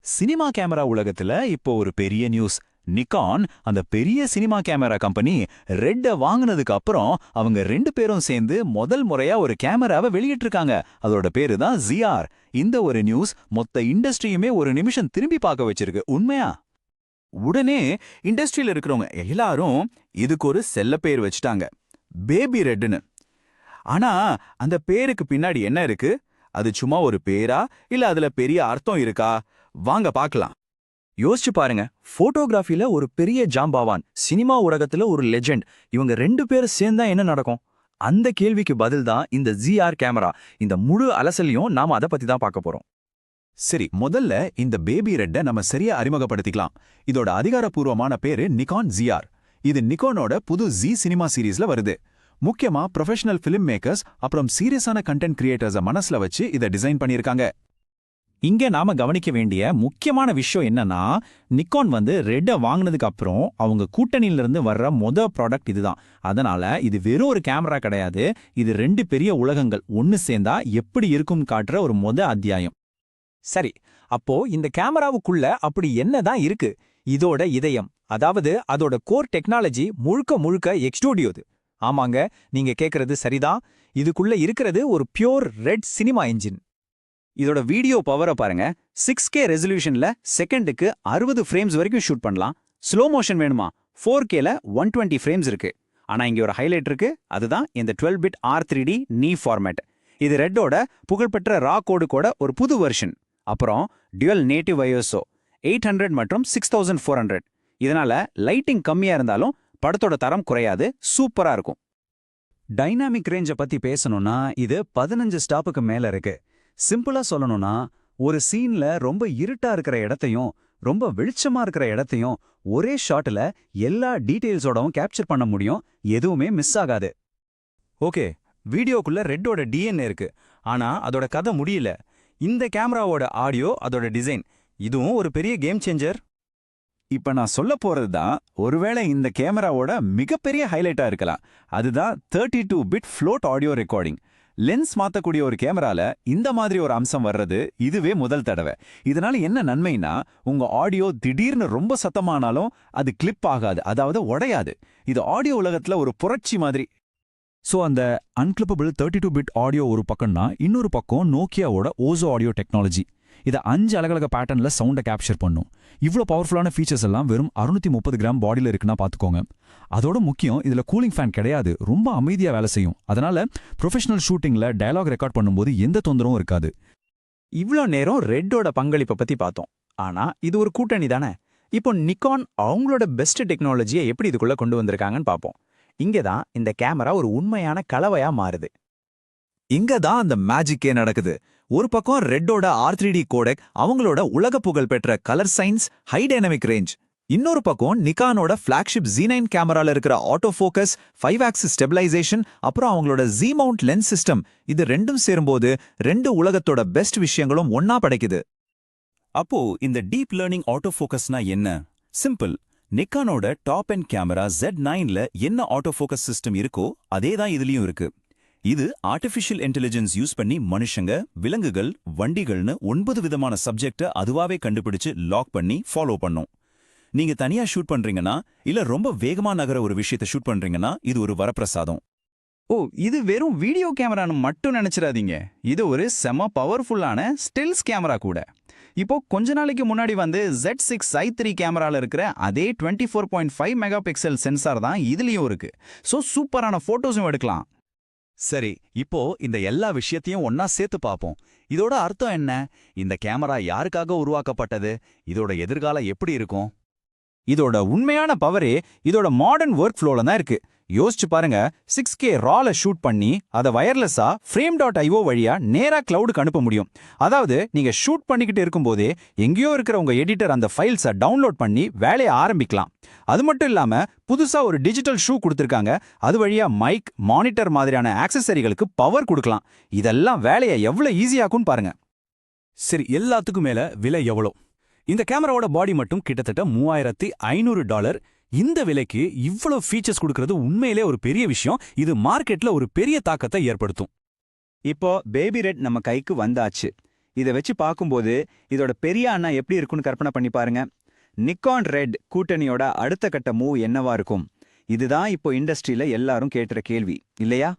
Cinema camera உலகத்துல இப்போ ஒரு பெரிய நியூஸ். நிக்கான் அந்த பெரிய சினிமா கேமரா கம்பெனி ரெட்ட வாங்குனதுக்கு அப்புறம் அவங்க ரெண்டு பேரும் சேர்ந்து முதல் முறையா ஒரு கேமராவை வெளியிட்டிருக்காங்க. அதோட பேரு தான் ஜிஆர். இந்த ஒரு நியூஸ் மொத்த இண்டஸ்ட்ரியுமே ஒரு நிமிஷம் திரும்பி பார்க்க வச்சிருக்கு. உண்மையா? உடனே இண்டஸ்ட்ரியில இருக்கிறவங்க எல்லாரும் இதுக்கு ஒரு செல்ல பேர் வச்சுட்டாங்க. பேபி ரெட்டுன்னு. ஆனா அந்த பேருக்கு பின்னாடி என்ன இருக்கு? அது சும்மா ஒரு பேரா? இல்ல அதுல பெரிய அர்த்தம் இருக்கா? வாங்க பார்க்கலாம். யோசிச்சு பாருங்க போட்டோகிராஃபில ஒரு பெரிய ஜாம்பாவான் சினிமா உலகத்துல ஒரு லெஜெண்ட் இவங்க ரெண்டு பேரும் சேர்ந்தா என்ன நடக்கும்? அந்த கேள்விக்கு பதில் தான் இந்த ஜிஆர் கேமரா இந்த முழு அலசலையும் நாம அதை பத்தி தான் பார்க்க போறோம். சரி முதல்ல இந்த பேபி ரெட்டை நம்ம சரியா அறிமுகப்படுத்திக்கலாம். இதோட அதிகாரப்பூர்வமான பேரு நிகான் ஜிஆர் இது நிகோனோட புது ஜி சினிமா சீரீஸ்ல வருது. முக்கியமா ப்ரொஃபஷனல் ஃபிலிம் மேக்கர்ஸ் அப்புறம் சீரியஸான கண்டென்ட் கிரியேட்டர்ஸை மனசுல வச்சு இதை டிசைன் பண்ணியிருக்காங்க. இங்க நாம கவனிக்க வேண்டிய முக்கியமான விஷயம் என்னன்னா நிக்கான் வந்து ரெட்டை வாங்கினதுக்கு அப்புறம் அவங்க கூட்டணியில இருந்து வர்ற மொத ப்ராடக்ட் இதுதான். அதனால இது வெறும் ஒரு கேமரா கிடையாது. இது ரெண்டு பெரிய உலகங்கள். ஒன்னு சேர்ந்தா எப்படி இருக்கும் காட்டுற ஒரு மொத அத்தியாயம். சரி அப்போ இந்த கேமராவுக்குள்ள அப்படி என்னதான் இருக்கு? இதோட இதயம். அதாவது அதோட கோர் டெக்னாலஜி முழுக்க முழுக்க எக்ஸ்டூடியோது ஆமாங்க நீங்க கேக்குறது சரிதான். இதுக்குள்ள இருக்கிறது ஒரு பியோர் ரெட் சினிமா என்ஜின் இதோட வீடியோ பவரை பாருங்க. சிக்ஸ் கே ரெசல்யூஷன்ல செகண்டுக்கு அறுபது ஃப்ரேம்ஸ் வரைக்கும் ஷூட் பண்ணலாம். ஸ்லோ மோஷன் வேணுமா? ஃபோர் கேல ஒன் டுவெண்ட்டி ஃப்ரேம்ஸ் இருக்கு. ஆனா இங்க ஒரு ஹைலைட் இருக்கு. அதுதான் இந்த twelve bit R three D NE format இது ரெட்டோட புகழ்பெற்ற ரா கோடு கூட ஒரு புது வெர்ஷன் அப்புறம் dual native ISO eight hundred மற்றும் சிக்ஸ் தௌசண்ட் ஃபோர் ஹண்ட்ரட் இதனால லைட்டிங் கம்மியா இருந்தாலும் படத்தோட தரம் குறையாது சூப்பரா இருக்கும். டைனாமிக் ரேஞ்சை பத்தி பேசணும்னா இது பதினஞ்சு ஸ்டாப்புக்கு மேல இருக்கு. சிம்பிளா சொல்லணும்னா ஒரு சீன்ல ரொம்ப இருட்டா இருக்கிற இடத்தையும் ரொம்ப வெளிச்சமா இருக்கிற இடத்தையும் ஒரே ஷாட்ல எல்லா டீடைல்ஸோடவும் கேப்சர் பண்ண முடியும். எதுவுமே மிஸ் ஆகாது. ஓகே வீடியோக்குள்ள ரெட்டோட டிஎன்ஏ இருக்கு. ஆனா அதோட கதை முடியல. இந்த கேமராவோட ஆடியோ அதோட டிசைன். இதுவும் ஒரு பெரிய கேம் சேஞ்சர் இப்ப நான் சொல்ல போறது தான் ஒருவேளை இந்த கேமராவோட மிகப்பெரிய ஹைலைட்டா இருக்கலாம். அதுதான் thirty two bit float audio recording lens மாத்தக்கூடிய ஒரு கேமரால இந்த மாதிரி ஒரு அம்சம் வர்றது இதுவே முதல் தடவை. இதனால என்ன நன்மைனா உங்க ஆடியோ திடீர்னு ரொம்ப சத்தமானாலும் அது கிளிப் ஆகாது அதாவது உடையாது. இது ஆடியோ உலகத்துல ஒரு புரட்சி மாதிரி. ஸோ அந்த unclippable thirty two bit audio ஒரு பக்கம்னா இன்னொரு பக்கம் நோக்கியாவோட ஓசோ ஆடியோ டெக்னாலஜி இதை அஞ்சு அழகழக பேட்டர்ன்ல சவுண்டை கேப்சர் பண்ணும். இவ்வளோ பவர்ஃபுல்லான ஃபீச்சர்ஸ் எல்லாம் வெறும் அறுநூத்தி முப்பது கிராம் பாடியில் இருக்குன்னா பார்த்துக்கோங்க அதோட முக்கியம் இதுல கூலிங் ஃபேன் கிடையாது. ரொம்ப அமைதியா வேலை செய்யும். அதனால ப்ரொஃபஷனல் ஷூட்டிங்ல டயலாக் ரெக்கார்ட் பண்ணும்போது எந்த தொந்தரவும் இருக்காது. இவ்வளோ நேரம் ரெட்டோட பங்களிப்பை பத்தி பார்த்தோம். ஆனா இது ஒரு கூட்டணி தானே? இப்போ நிக்கான் அவங்களோட பெஸ்ட் டெக்னாலஜியை எப்படி இதுக்குள்ள கொண்டு வந்திருக்காங்கன்னு பார்ப்போம். இங்கே தான் இந்த கேமரா ஒரு உண்மையான கலவையா மாறுது. இங்க தான் அந்த மேஜிக்கே நடக்குது. ஒரு பக்கம் ரெட்டோட ஆர் த்ரீ டி கோடெக் அவங்களோட உலக புகழ் பெற்ற colour science high dynamic range இன்னொரு பக்கம் நிக்கானோட ஃபிளாக்ஷிப் ஜி நைன் கேமரால இருக்கிற auto focus five axis stabilisation அப்புறம் அவங்களோட ஜி மவுண்ட் லென்ஸ் சிஸ்டம் இது ரெண்டும் சேரும்போது ரெண்டு உலகத்தோட பெஸ்ட் விஷயங்களும் ஒன்னா படைக்குது. அப்போ இந்த டீப் லேர்னிங் ஆட்டோ ஃபோக்கஸ்னா என்ன? சிம்பிள் நிக்கானோட டாப் அண்ட் கேமரா ஜெட் நைன்ல என்ன ஆட்டோ ஃபோக்கஸ் சிஸ்டம் இருக்கோ அதே தான் இதுலயும் இருக்கு. இது ஆர்டிஃபிஷியல் இன்டெலிஜென்ஸ் யூஸ் பண்ணி மனுஷங்க விலங்குகள் வண்டிகள்னு ஒன்பது விதமான சப்ஜெக்ட அதுவாவே கண்டுபிடிச்சு லாக் பண்ணி ஃபாலோ பண்ணும். நீங்க தனியா ஷூட் பண்றீங்கன்னா இல்ல ரொம்ப வேகமா நகர ஒரு விஷயத்த ஷூட் பண்றீங்கன்னா இது ஒரு வரப்பிரசாதம். ஓ இது வெறும் வீடியோ கேமரான்னு மட்டும் நினைச்சிடாதீங்க. இது ஒரு செம பவர்ஃபுல்லான ஸ்டில்ஸ் கேமரா கூட. இப்போ கொஞ்ச நாளைக்கு முன்னாடி வந்து Z6 சிக்ஸ் ஐ த்ரீ கேமரால இருக்கிற அதே twenty four point five megapixel sensor தான் இதுலயும் இருக்கு. ஸோ சூப்பரான ஃபோட்டோஸும் எடுக்கலாம். சரி இப்போ இந்த எல்லா விஷயத்தையும் ஒன்னா சேர்த்து பார்ப்போம். இதோட அர்த்தம் என்ன? இந்த கேமரா யாருக்காக உருவாக்கப்பட்டது? இதோட எதிர்காலம் எப்படி இருக்கும்? இதோட உண்மையான பவரே இதோட மாடர்ன் ஒர்க் ஃப்ளோல தான் இருக்கு. யோசிச்சு பாருங்க சிக்ஸ் கே ரால ஷூட் பண்ணி அதை வயர்லெஸ்ஸா ஃப்ரேம் டாட் ஐஓ வழியா நேரா கிளவுடுக்கு அனுப்ப முடியும். அதாவது நீங்க ஷூட் பண்ணிக்கிட்டு இருக்கும்போதே எங்கேயோ இருக்கிற உங்க எடிட்டர் அந்த ஃபைல்ஸை டவுன்லோட் பண்ணி வேலையை ஆரம்பிக்கலாம். அது மட்டும் இல்லாம புதுசா ஒரு டிஜிட்டல் ஷூ கொடுத்துருக்காங்க. அது வழியா மைக் மானிட்டர் மாதிரியான ஆக்சசரிகளுக்கு பவர் கொடுக்கலாம். இதெல்லாம் வேலையை எவ்வளவு ஈஸியாக்கும் பாருங்க. சரி எல்லாத்துக்கும் மேல விலை எவ்வளோ? இந்த கேமராவோட பாடி மட்டும் கிட்டத்தட்ட மூவாயிரத்தி ஐநூறு டாலர் இந்த விலைக்கு இவ்வளவு ஃபீச்சர்ஸ் கொடுக்கறது உண்மையிலே ஒரு பெரிய விஷயம். இது மார்க்கெட்ல ஒரு பெரிய தாக்கத்தை ஏற்படுத்தும். இப்போ பேபி ரெட் நம்ம கைக்கு வந்தாச்சு. இதை வச்சு பார்க்கும்போது இதோட பெரிய அண்ணா எப்படி இருக்குன்னு கற்பனை பண்ணி பாருங்க. நிக்கான் ரெட் கூட்டணியோட அடுத்த கட்ட மூவ் என்னவா இருக்கும்? இதுதான் இப்போ இண்டஸ்ட்ரியில எல்லாரும் கேட்டுற கேள்வி. இல்லையா?